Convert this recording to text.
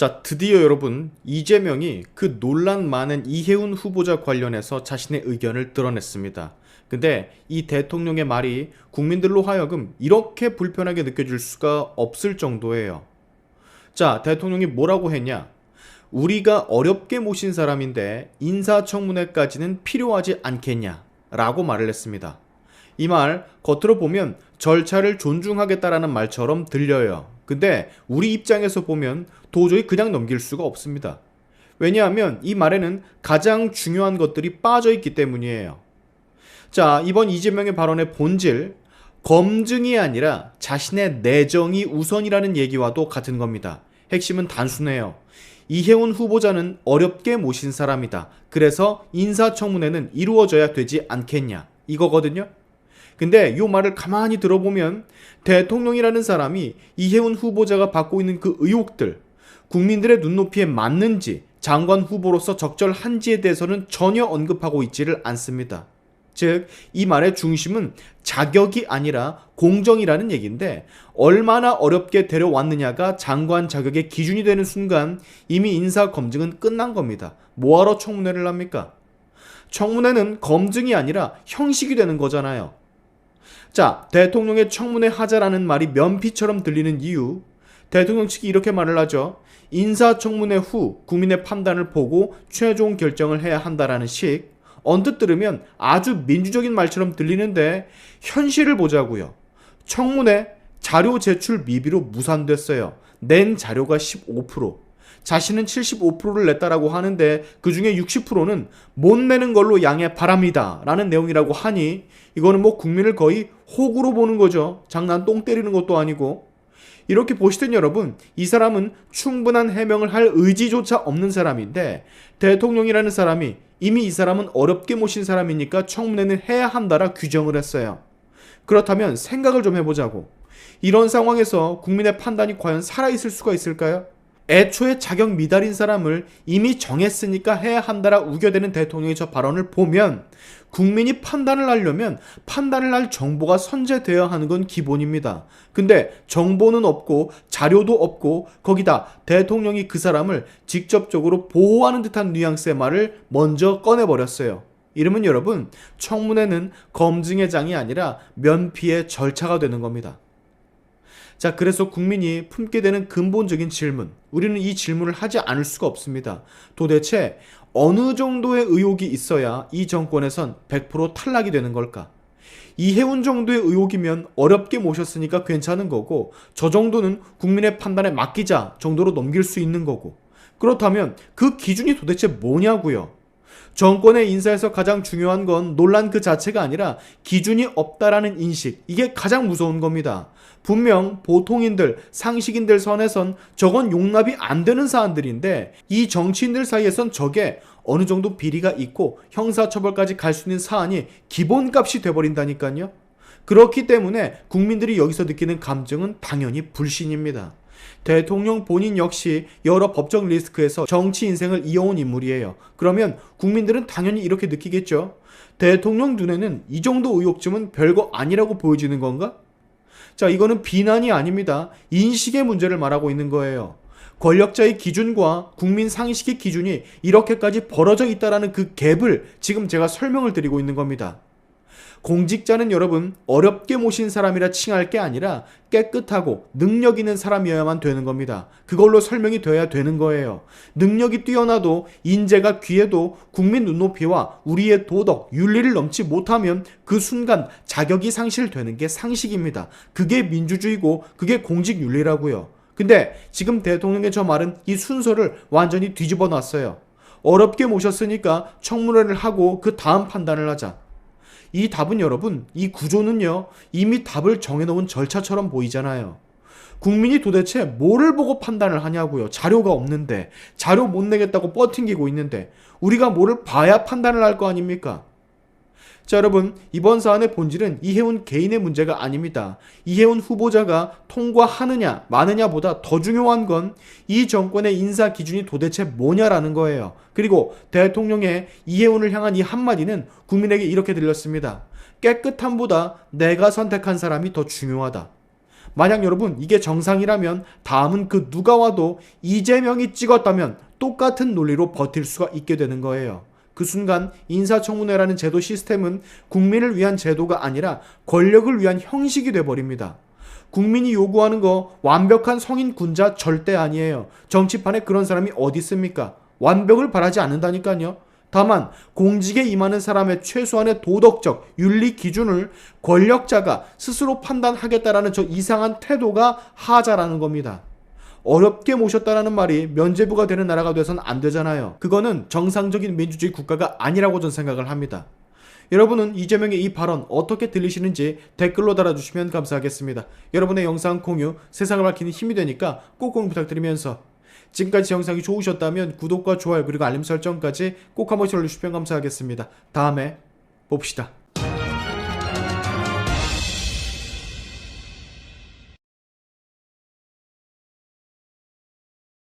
자, 드디어 여러분, 이재명이 그 논란 많은 이해운 후보자 관련해서 자신의 의견을 드러냈습니다. 근데 이 대통령의 말이 국민들로 하여금 이렇게 불편하게 느껴질 수가 없을 정도예요. 자, 대통령이 뭐라고 했냐? 우리가 어렵게 모신 사람인데 인사청문회까지는 필요하지 않겠냐? 라고 말을 했습니다. 이 말 겉으로 보면 절차를 존중하겠다라는 말처럼 들려요. 근데 우리 입장에서 보면 도저히 그냥 넘길 수가 없습니다. 왜냐하면 이 말에는 가장 중요한 것들이 빠져 있기 때문이에요. 자, 이번 이재명의 발언의 본질, 검증이 아니라 자신의 내정이 우선이라는 얘기와도 같은 겁니다. 핵심은 단순해요. 이혜훈 후보자는 어렵게 모신 사람이다. 그래서 인사청문회는 이루어져야 되지 않겠냐. 이거거든요. 근데 이 말을 가만히 들어보면 대통령이라는 사람이 이혜훈 후보자가 받고 있는 그 의혹들, 국민들의 눈높이에 맞는지 장관 후보로서 적절한지에 대해서는 전혀 언급하고 있지를 않습니다. 즉, 이 말의 중심은 자격이 아니라 공정이라는 얘기인데, 얼마나 어렵게 데려왔느냐가 장관 자격의 기준이 되는 순간 이미 인사 검증은 끝난 겁니다. 뭐하러 청문회를 합니까? 청문회는 검증이 아니라 형식이 되는 거잖아요. 자, 대통령의 청문회 하자라는 말이 면피처럼 들리는 이유. 대통령 측이 이렇게 말을 하죠. 인사청문회 후 국민의 판단을 보고 최종 결정을 해야 한다라는 식. 언뜻 들으면 아주 민주적인 말처럼 들리는데 현실을 보자고요. 청문회 자료 제출 미비로 무산됐어요. 낸 자료가 15%. 자신은 75%를 냈다라고 하는데 그 중에 60%는 못 내는 걸로 양해 바랍니다. 라는 내용이라고 하니 이거는 뭐 국민을 거의 호구로 보는 거죠. 장난 똥 때리는 것도 아니고. 이렇게 보시든 여러분, 이 사람은 충분한 해명을 할 의지조차 없는 사람인데 대통령이라는 사람이 이미 이 사람은 어렵게 모신 사람이니까 청문회는 해야 한다라 규정을 했어요. 그렇다면 생각을 좀 해보자고. 이런 상황에서 국민의 판단이 과연 살아있을 수가 있을까요? 애초에 자격 미달인 사람을 이미 정했으니까 해야 한다라 우겨대는 대통령의 저 발언을 보면 국민이 판단을 하려면 판단을 할 정보가 선제되어야 하는 건 기본입니다. 근데 정보는 없고 자료도 없고 거기다 대통령이 그 사람을 직접적으로 보호하는 듯한 뉘앙스의 말을 먼저 꺼내버렸어요. 이러면 여러분 청문회는 검증의 장이 아니라 면피의 절차가 되는 겁니다. 자, 그래서 국민이 품게 되는 근본적인 질문. 우리는 이 질문을 하지 않을 수가 없습니다. 도대체 어느 정도의 의혹이 있어야 이 정권에선 100% 탈락이 되는 걸까? 이해운 정도의 의혹이면 어렵게 모셨으니까 괜찮은 거고, 저 정도는 국민의 판단에 맡기자 정도로 넘길 수 있는 거고. 그렇다면 그 기준이 도대체 뭐냐고요? 정권의 인사에서 가장 중요한 건 논란 그 자체가 아니라 기준이 없다라는 인식. 이게 가장 무서운 겁니다. 분명 보통인들, 상식인들 선에선 저건 용납이 안 되는 사안들인데 이 정치인들 사이에선 저게 어느 정도 비리가 있고 형사처벌까지 갈 수 있는 사안이 기본값이 돼버린다니까요. 그렇기 때문에 국민들이 여기서 느끼는 감정은 당연히 불신입니다. 대통령 본인 역시 여러 법적 리스크에서 정치 인생을 이어온 인물이에요. 그러면 국민들은 당연히 이렇게 느끼겠죠. 대통령 눈에는 이 정도 의혹쯤은 별거 아니라고 보여지는 건가? 자, 이거는 비난이 아닙니다. 인식의 문제를 말하고 있는 거예요. 권력자의 기준과 국민 상식의 기준이 이렇게까지 벌어져 있다라는 그 갭을 지금 제가 설명을 드리고 있는 겁니다. 공직자는 여러분 어렵게 모신 사람이라 칭할 게 아니라 깨끗하고 능력 있는 사람이어야만 되는 겁니다. 그걸로 설명이 돼야 되는 거예요. 능력이 뛰어나도 인재가 귀해도 국민 눈높이와 우리의 도덕, 윤리를 넘지 못하면 그 순간 자격이 상실되는 게 상식입니다. 그게 민주주의고 그게 공직 윤리라고요. 근데 지금 대통령의 저 말은 이 순서를 완전히 뒤집어 놨어요. 어렵게 모셨으니까 청문회를 하고 그 다음 판단을 하자. 이 답은 여러분, 이 구조는요, 이미 답을 정해놓은 절차처럼 보이잖아요. 국민이 도대체 뭐를 보고 판단을 하냐고요. 자료가 없는데, 자료 못 내겠다고 뻗팅기고 있는데, 우리가 뭐를 봐야 판단을 할 거 아닙니까? 자, 여러분, 이번 사안의 본질은 이해운 개인의 문제가 아닙니다. 이해운 후보자가 통과하느냐, 마느냐 보다 더 중요한 건 이 정권의 인사 기준이 도대체 뭐냐라는 거예요. 그리고 대통령의 이해운을 향한 이 한마디는 국민에게 이렇게 들렸습니다. 깨끗함보다 내가 선택한 사람이 더 중요하다. 만약 여러분 이게 정상이라면 다음은 그 누가 와도 이재명이 찍었다면 똑같은 논리로 버틸 수가 있게 되는 거예요. 그 순간 인사청문회라는 제도 시스템은 국민을 위한 제도가 아니라 권력을 위한 형식이 돼버립니다. 국민이 요구하는 거 완벽한 성인 군자 절대 아니에요. 정치판에 그런 사람이 어디 있습니까? 완벽을 바라지 않는다니까요. 다만 공직에 임하는 사람의 최소한의 도덕적 윤리 기준을 권력자가 스스로 판단하겠다라는 저 이상한 태도가 하자라는 겁니다. 어렵게 모셨다라는 말이 면제부가 되는 나라가 돼선 안 되잖아요. 그거는 정상적인 민주주의 국가가 아니라고 전 생각을 합니다. 여러분은 이재명의 이 발언 어떻게 들리시는지 댓글로 달아주시면 감사하겠습니다. 여러분의 영상 공유 세상을 밝히는 힘이 되니까 꼭 공유 부탁드리면서 지금까지 영상이 좋으셨다면 구독과 좋아요 그리고 알림 설정까지 꼭 한 번씩 올려주시면 감사하겠습니다. 다음에 봅시다.